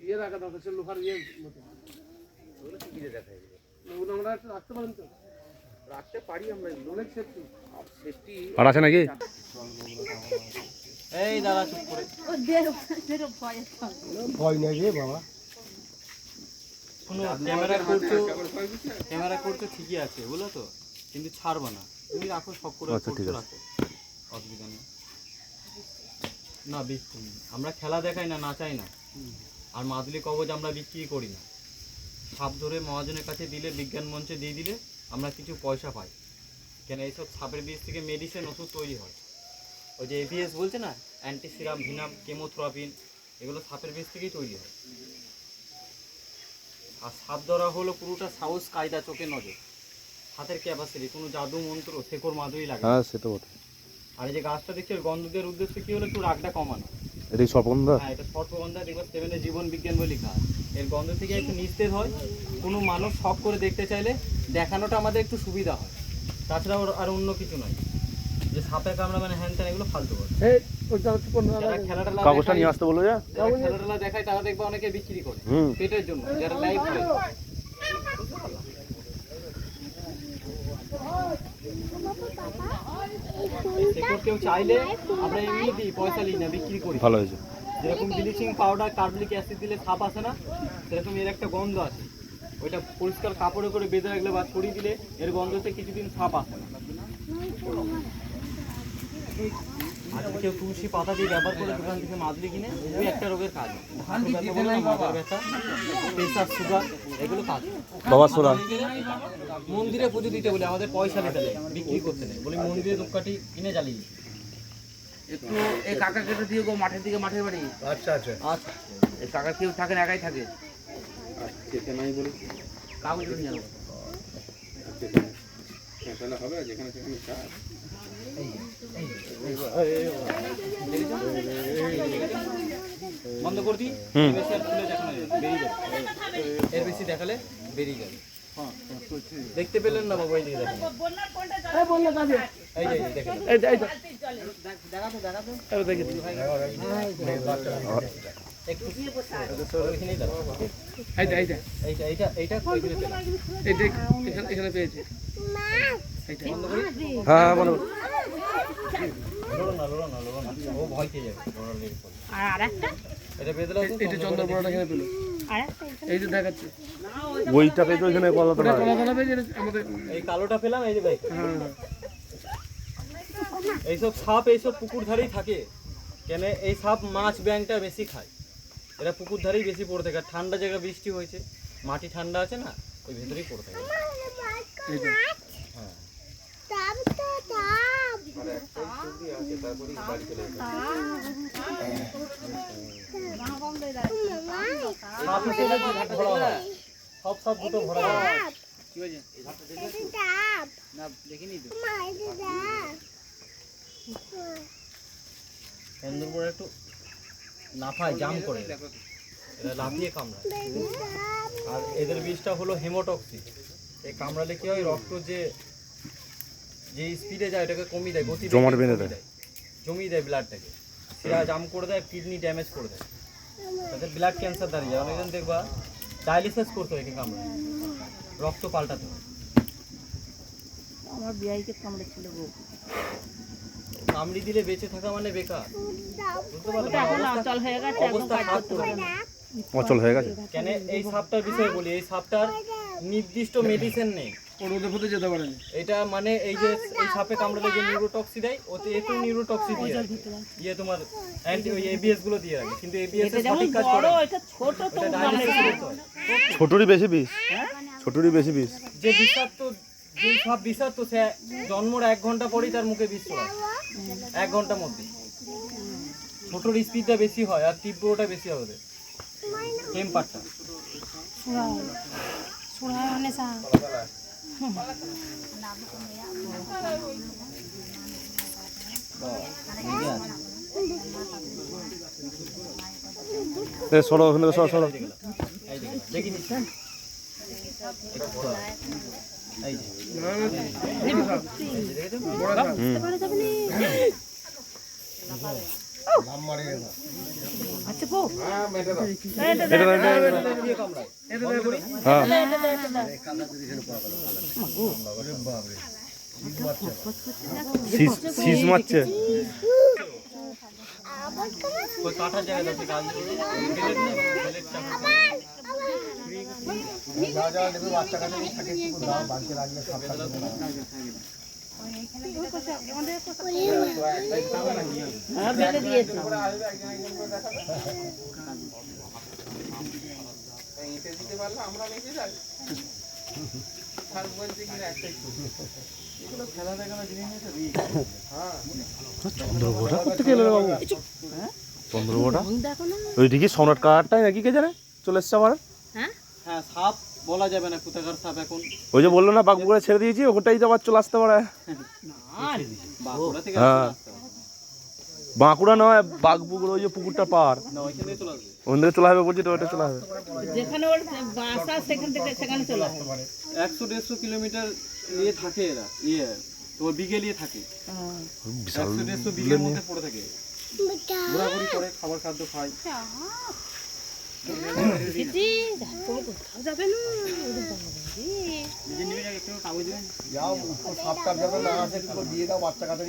ইয়ে রাখা দরকার ছিল লোহার ইয়ে মতো। ওগুলো টিভিতে দেখা যায় ওগুলো আমরা রাখতে পারেন তো? রাখতে পারি আমরা অনেক সেফটি সেফটি আর আছে নাকি? এই দাদা চুপ করে। ভয় নেই রে বাবা। কোনো ক্যামেরা করছ ক্যামেরা করছ ঠিকই আছে বুঝলো তো? কিন্তু ছাড়বা না। তুমি রাখো সব করে আচ্ছা, করছ রাখো। অসুবিধা নেই। না বিক্রি আমরা খেলা দেখাই না নাচাই না। আর মাদুলি কবজ আমরা বিক্রি করি না। সাপ ধরে মহাজনের কাছে দিলে বিজ্ঞান মঞ্চে দিয়ে দিলে আমরা কিছু পয়সা পাই। কেন এইসব সাপের বীজ থেকে মেডিসিন ওষুধ তৈরি হয়। ওই যে এভিএস বলছে না অ্যান্টিসিরাম ভিনাম কেমোথ্রাপিন এগুলো সাপের বীজ থেকেই তৈরি হয়। আর সাপ ধরা হলো পুরোটা সাহস কায়দা চোখে নজর। হাতের ক্যাপাসিটি কোনো জাদু মন্ত্র শেকর মাধুরী লাগে হ্যাঁ সে তো বটে আর এই যে গাছটা দেখছি এর গন্ধ দেওয়ার উদ্দেশ্য কি হলো? একটু রাগটা কমানো। এটাই স্বপনদা হ্যাঁ এটা সর্পগন্ধা দেখবার সেভেনের জীবন বিজ্ঞান বলে লেখা এর গন্ধ থেকে একটু নিস্তেজ হয়। কোনো মানুষ শখ করে দেখতে চাইলে দেখানোটা আমাদের একটু সুবিধা হয়। তাছাড়া আর অন্য কিছু নয়। যে সাপে কামড়া মানে হ্যান ত্যান এগুলো ফালতু কথা এই যারা খেলাটা কাগজটা নিয়ে আসতে বলো যা। যারা খেলাটা দেখায় তারা দেখবে অনেকে বিক্রি করে পেটের জন্য যারা লাইভ করে কেউ চাইলে আমরা এমনি দিই পয়সা নিই না বিক্রি করি। ভালো হয়েছে। যেরকম ব্লিচিং পাউডার কার্বলিক অ্যাসিড দিলে সাপ আসে না সেরকম এর একটা গন্ধ আছে। ওইটা পরিষ্কার কাপড়ে করে বেঁধে রাখলে বা ছড়িয়ে দিলে এর গন্ধতে কিছুদিন সাপ আসে না। কেউ তুলসী পাতা দিয়ে ব্যবহার করে দোকান থেকে মাদুলি কিনে ওই একটা রোগের কাজ। মাথার ব্যথা প্রেশার সুগার এগুলো কাজ। বাবা সোরা মন্দিরে পুজো দিতে বলে আমাদের পয়সা নিতে নেই বিক্রি করতে নেই। বলি মন্দিরে ধূপকাঠি কিনে জ্বালিয়ে একটু এই কাকা কেটে দিয়ে গো মাঠের দিকে মাঠের বাড়ি। আচ্ছা আচ্ছা। আচ্ছা। এই কাকা কেউ থাকে না একাই থাকে। যেতে নাই বলে। কাগজ হবে যেখানে সেখানে বন্ধ করে দিই। এর বেশি দেখালে বেরিয়ে যাবে। দেখতে পেলেন না বাবু এই দিকে দেখেন। এই বললে কাজে। এই যে এই যে দেখেন। এই এই এই দেখি একটু ওইখানেই দাঁড়াও। এইটা এইটা এইটা এইটা। এইটা ওইখানে পেলাম। এই দেখ এখানে এখানে পেয়েছি এইটা। হ্যাঁ বলো কালোটা পেলাম এইসব সাপ এইসব পুকুর ধারেই থাকে কেন এই সাপ মাছ ব্যাংটা বেশি খায় এরা পুকুর ধারেই বেশি পড়ে থাকে ঠান্ডা জায়গা বৃষ্টি হয়েছে মাটি ঠান্ডা আছে না ওই ভেতরেই পড়ে থাকে এইটা হ্যাঁ হিসেবে দুটো ভরা হয় সব দুটো ভরা কি হয়েছে না দেখিনি তো। সুন্দরবনে একটু লাফায় জাম করে। এরা লাফিয়ে কামড়ায়। আর এদের বিষটা হলো হেমোটক্সি এই কামড়ালে কি হয় রক্ত যে যে স্পিডে যায় ওটাকে কমিয়ে দেয় গতি জমাট বেঁধে দেয়। জমিয়ে দেয় ব্লাডটাকে। সেটা জাম করে দেয় কিডনি ড্যামেজ করে দেয়। তাদের ব্লাড ক্যান্সার দাঁড়িয়ে যায়। অনেকজন দেখবা ডায়ালিসিস করতে হয় একে কামড়ায়। রক্ত পাল্টাতে হয়। আমার বিয়াইকে কামড়েছিল গো কামড়ি দিলে বেঁচে থাকা মানে বেকার। বুঝতে পারলে অচল হয়ে গেছে অবস্থা খারাপ করে। অচল হয়ে গেছে। কেন? এই সাপটার বিষয়ে বলি এই সাপটার নির্দিষ্ট মেডিসিন নেই। রোদে ফোদে যেতে পারেনি। এটা মানে এই যে এই সাপে কামড়ালে যে নিউরোটক্সি দেয় ওতে এতেও নিউরোটক্সি দিয়ে রাখে। ইয়ে তোমার অ্যান্টি ওই এবিএসগুলো দিয়ে রাখে। কিন্তু এবিএস এর সঠিক কাজ করে এটা ছোট তো হয়। ছোটরই বেশি বিষ। ছোটরই বেশি বিষ। যে বিষাক্ত যে সাপ বিষাক্ত সে জন্মর এক ঘণ্টা পরেই তার মুখে বিষ চলে এক ঘণ্টার মধ্যে। ছোটর স্পিডটা বেশি হয় আর তীব্রটা বেশি হবে ওদের। টেম্পারটা শোনা মানে সা এ সরো ওখানে সরো সরো। দেখি নিস হ্যাঁ এই যে আচ্ছা শীষ মারছে। ওই কাটার জায়গায় আছে গাছ বেলেট নেই না হ্যাঁ চন্দ্রবোটা বাবু। ওইদিকে সম্রাট কারটাই নাকি কে জানে? চলে এসছে আবার হ্যাঁ? হ্যাঁ সাপ। বলা যাবে না কোথাকার সাপ এখন। ওই যে বলল না বাঘপুকুরে ছেড়ে দিয়েছি ওটাই তো আবার চলে আসতে পারে। বাঁকুড়া থেকে হ্যাঁ। বাঁকুড়া নয় বাঘপুকুর ওই যে পুকুরটা পার। ওখান থেকে চলে আসবে। বলছি তো ওইটা চলে আসবে। যেখানে ওর বাসা সেখান থেকে সেখানে চলে আসে। একশো দেড়শো কিলোমিটার ইয়ে থাকে এরা ইয়ে তোমার বিঘে নিয়ে থাকে। একশো দেড়শো বিঘের মধ্যে পড়ে থাকে। ঘোরাঘুরি করে খাবার খাদ্য খায়। দিদি তুমি কোথাও যাবে না। যাও না দিয়ে দাও বাচ্চা কাছে